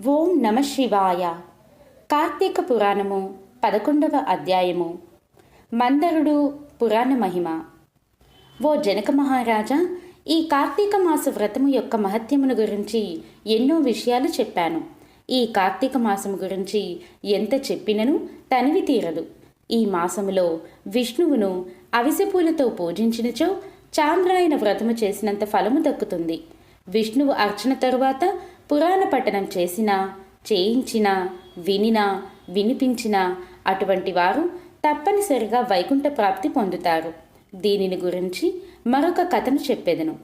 ఓం నమ శివాయ. కార్తీక పురాణము పదకొండవ అధ్యాయము. మందరుడు పురాణ మహిమ. ఓ జనక మహారాజా ఈ కార్తీక మాస వ్రతము యొక్క మహత్యమును గురించి ఎన్నో విషయాలు చెప్పాను. ఈ కార్తీక మాసము గురించి ఎంత చెప్పినను తనివి తీరదు. ఈ మాసములో విష్ణువును అవిసెపూలతో పూజించినచో చాంద్రాయన వ్రతము చేసినంత ఫలము దక్కుతుంది. విష్ణువు అర్చన తరువాత పురాణ పఠనం చేసినా చేయించినా వినినా వినిపించినా అటువంటి వారు తప్పనిసరిగా వైకుంఠ ప్రాప్తి పొందుతారు. దీనిని గురించి మరొక కథను చెప్పెదను.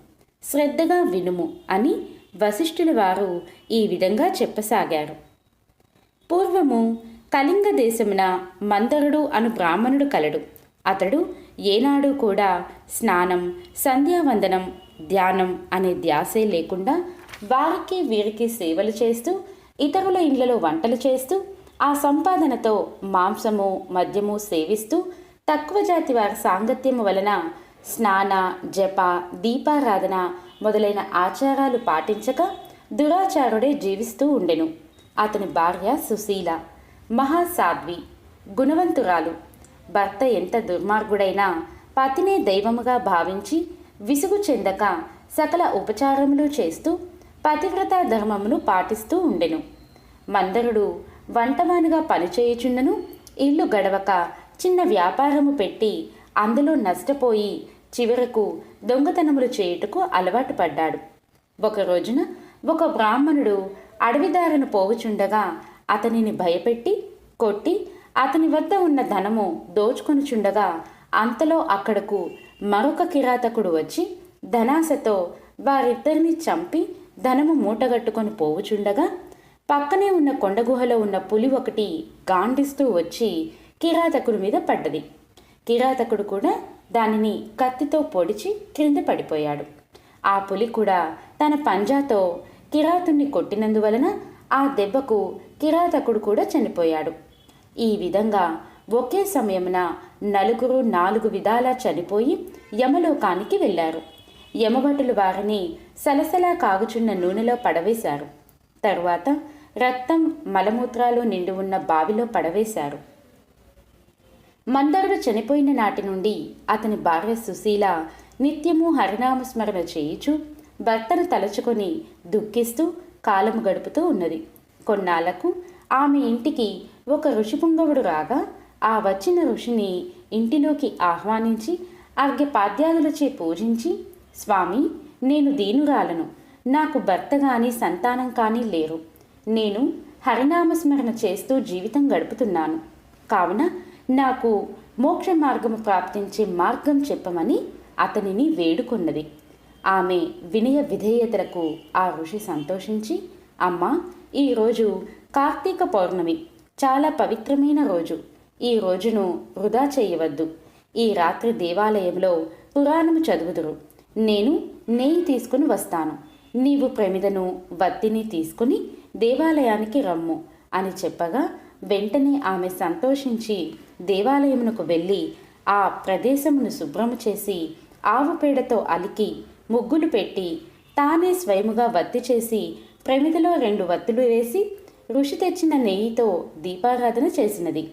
శ్రద్ధగా వినుము అని వశిష్ఠుల వారు ఈ విధంగా చెప్పసాగారు. పూర్వము కళింగ దేశమున మందరుడు అను బ్రాహ్మణుడు కలడు. అతడు ఏనాడు కూడా స్నానం సంధ్యావందనం ధ్యానం అనే ధ్యాసే లేకుండా వారికి వీరికి సేవలు చేస్తూ ఇతరుల ఇండ్లలో వంటలు చేస్తూ ఆ సంపాదనతో మాంసము మద్యము సేవిస్తూ తక్కువ జాతి వారి సాంగత్యము వలన స్నాన జప దీపారాధన మొదలైన ఆచారాలు పాటించక దురాచారుడే జీవిస్తూ ఉండెను. అతని భార్య సుశీల మహాసాధ్వి గుణవంతురాలు. భర్త ఎంత దుర్మార్గుడైనా పతినే దైవముగా భావించి విసుగు చెందక సకల ఉపచారములు చేస్తూ పతివ్రత ధర్మమును పాటిస్తూ ఉండెను. మందరుడు వంటవానుగా పనిచేయుచుండను. ఇల్లు గడవక చిన్న వ్యాపారము పెట్టి అందులో నష్టపోయి చివరకు దొంగతనములు చేయుటకు అలవాటు పడ్డాడు. ఒక రోజున ఒక బ్రాహ్మణుడు అడవిదారును పోవుచుండగా అతనిని భయపెట్టి కొట్టి అతని వద్ద ఉన్న ధనము దోచుకొనుచుండగా అంతలో అక్కడకు మరొక కిరాతకుడు వచ్చి ధనాశతో వారిద్దరిని చంపి ధనము మూటగట్టుకొని పోవుచుండగా పక్కనే ఉన్న కొండగుహలో ఉన్న పులి ఒకటి గాండిస్తూ వచ్చి కిరాతకుడి మీద పడ్డది. కిరాతకుడు కూడా దానిని కత్తితో పొడిచి క్రింద పడిపోయాడు. ఆ పులి కూడా తన పంజాతో కిరాతుణ్ణి కొట్టినందువలన ఆ దెబ్బకు కిరాతకుడు కూడా చనిపోయాడు. ఈ విధంగా ఒకే సమయమున నలుగురు నాలుగు విధాలా చనిపోయి యమలోకానికి వెళ్ళారు. యమభటులు వారిని సలసలా కాగుచున్న నూనెలో పడవేశారు. తరువాత రక్తం మలమూత్రాలు నిండి ఉన్న బావిలో పడవేశారు. మందరుడు చనిపోయిన నాటి నుండి అతని భార్య సుశీల నిత్యము హరినామస్మరణ చేయుచు భర్తను తలుచుకొని దుఃఖిస్తూ కాలము గడుపుతూ ఉన్నది. కొన్నాళ్ళకు ఆమె ఇంటికి ఒక ఋషిపుంగవుడు రాగా ఆ వచ్చిన ఋషిని ఇంటిలోకి ఆహ్వానించి అర్ఘ్యపాద్యాదులచే పూజించి స్వామి నేను దీనురాలను. నాకు భర్త కానీ సంతానం కానీ లేరు. నేను హరినామస్మరణ చేస్తూ జీవితం గడుపుతున్నాను. కావున నాకు మోక్ష మార్గము ప్రాప్తించే మార్గం చెప్పమని అతనిని వేడుకొన్నది. ఆమె వినయ విధేయతలకు ఆ ఋషి సంతోషించి అమ్మా ఈరోజు కార్తీక పౌర్ణమి. చాలా పవిత్రమైన రోజు. ఈ రోజును వృధా చేయవద్దు. ఈ రాత్రి దేవాలయంలో పురాణము చదువుదురు. నేను నెయ్యి తీసుకుని వస్తాను. నీవు ప్రమిదను వత్తిని తీసుకుని దేవాలయానికి రమ్ము అని చెప్పగా వెంటనే ఆమె సంతోషించి దేవాలయమునకు వెళ్ళి ఆ ప్రదేశమును శుభ్రము చేసి ఆవు పేడతో అలికి ముగ్గులు పెట్టి తానే స్వయముగా వత్తి చేసి ప్రమిదలో రెండు వత్తులు వేసి ఋషి తెచ్చిన నెయ్యితో దీపారాధన చేసినది.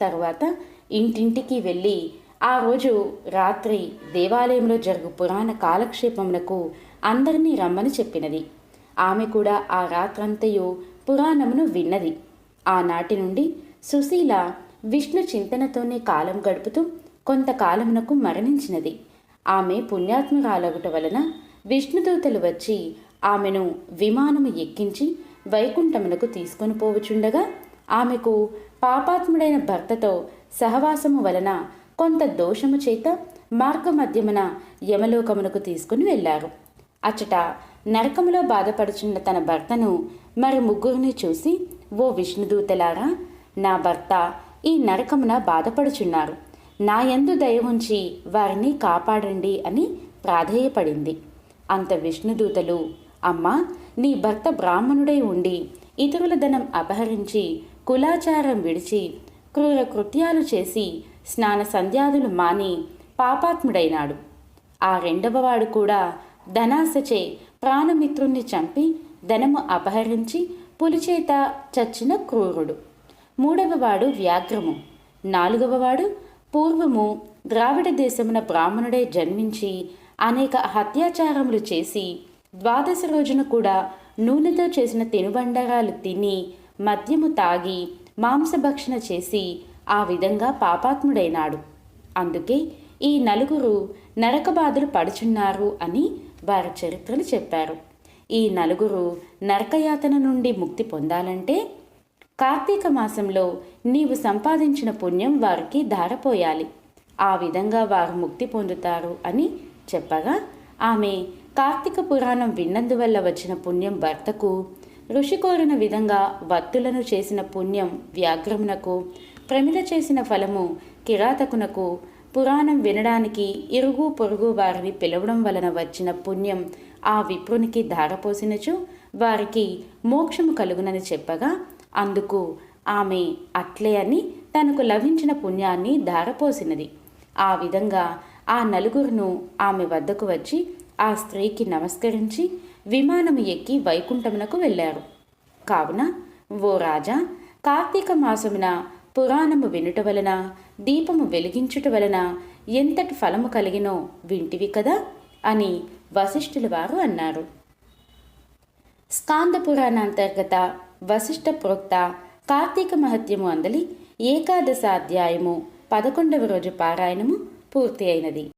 తరువాత ఇంటింటికి వెళ్ళి ఆ రోజు రాత్రి దేవాలయంలో జరుగు పురాణ కాలక్షేపమునకు అందరినీ రమ్మని చెప్పినది. ఆమె కూడా ఆ రాత్రంతయు పురాణమును విన్నది. ఆనాటి నుండి సుశీల విష్ణు చింతనతోనే కాలం గడుపుతూ కొంతకాలమునకు మరణించినది. ఆమె పుణ్యాత్మురాలగుట వలన విష్ణుదూతలు వచ్చి ఆమెను విమానము ఎక్కించి వైకుంఠమునకు తీసుకొని పోవచుండగా ఆమెకు పాపాత్ముడైన భర్తతో సహవాసము వలన కొంత దోషము చేత మార్గమధ్యమున యమలోకమునకు తీసుకుని వెళ్ళారు. అచ్చట నరకములో బాధపడుచున్న తన భర్తను మరి ముగ్గురిని చూసి ఓ విష్ణుదూతలారా నా భర్త ఈ నరకమున బాధపడుచున్నారు. నా యందు దయ ఉంచి వారిని కాపాడండి అని ప్రాధేయపడింది. అంత విష్ణుదూతలు అమ్మా నీ భర్త బ్రాహ్మణుడై ఉండి ఇతరుల ధనం అపహరించి కులాచారం విడిచి క్రూర కృత్యాలు చేసి స్నాన సంధ్యాదులు మాని పాపాత్ముడైనాడు. ఆ రెండవవాడు కూడా ధనాశచే ప్రాణమిత్రుణ్ణి చంపి ధనము అపహరించి పులిచేత చచ్చిన క్రూరుడు. మూడవవాడు వ్యాఘ్రము నాలుగవవాడు పూర్వము ద్రావిడ దేశమున బ్రాహ్మణుడే జన్మించి అనేక హత్యాచారములు చేసి ద్వాదశ రోజున కూడా నూనెతో చేసిన తినుబండరాలు తిని మద్యము తాగి మాంసభక్షణ చేసి ఆ విధంగా పాపాత్ముడైనాడు. అందుకే ఈ నలుగురు నరకబాధలు పడుచున్నారు అని వారి చరిత్రలు చెప్పారు. ఈ నలుగురు నరకయాతన నుండి ముక్తి పొందాలంటే కార్తీక మాసంలో నీవు సంపాదించిన పుణ్యం వారికి ధారపోయాలి. ఆ విధంగా వారు ముక్తి పొందుతారు అని చెప్పగా ఆమె కార్తీక పురాణం విన్నందువల్ల వచ్చిన పుణ్యం భర్తకు ఋషి కోరిన విధంగా వత్తులను చేసిన పుణ్యం వ్యాఘ్రమునకు ప్రమిద చేసిన ఫలము కిరాతకునకు పురాణం వినడానికి ఇరుగు పొరుగు వారిని పిలవడం వలన వచ్చిన పుణ్యం ఆ విప్రునికి ధారపోసినచు వారికి మోక్షము కలుగునని చెప్పగా అందుకు ఆమె అట్లే అని తనకు లభించిన పుణ్యాన్ని ధారపోసినది. ఆ విధంగా ఆ నలుగురును ఆమె వద్దకు వచ్చి ఆ స్త్రీకి నమస్కరించి విమానము ఎక్కి వైకుంఠమునకు వెళ్ళారు. కావున ఓ రాజా కార్తీక మాసమున పురాణము వినుట వలన దీపము వెలిగించుట వలన ఎంతటి ఫలము కలిగినో వింటివి కదా అని వశిష్ఠుల వారు అన్నారు. స్కాంద పురాణాంతర్గత వశిష్ఠ ప్రోక్త కార్తీక మహత్యము అందలి ఏకాదశ అధ్యాయము పదకొండవ రోజు పారాయణము పూర్తి అయినది.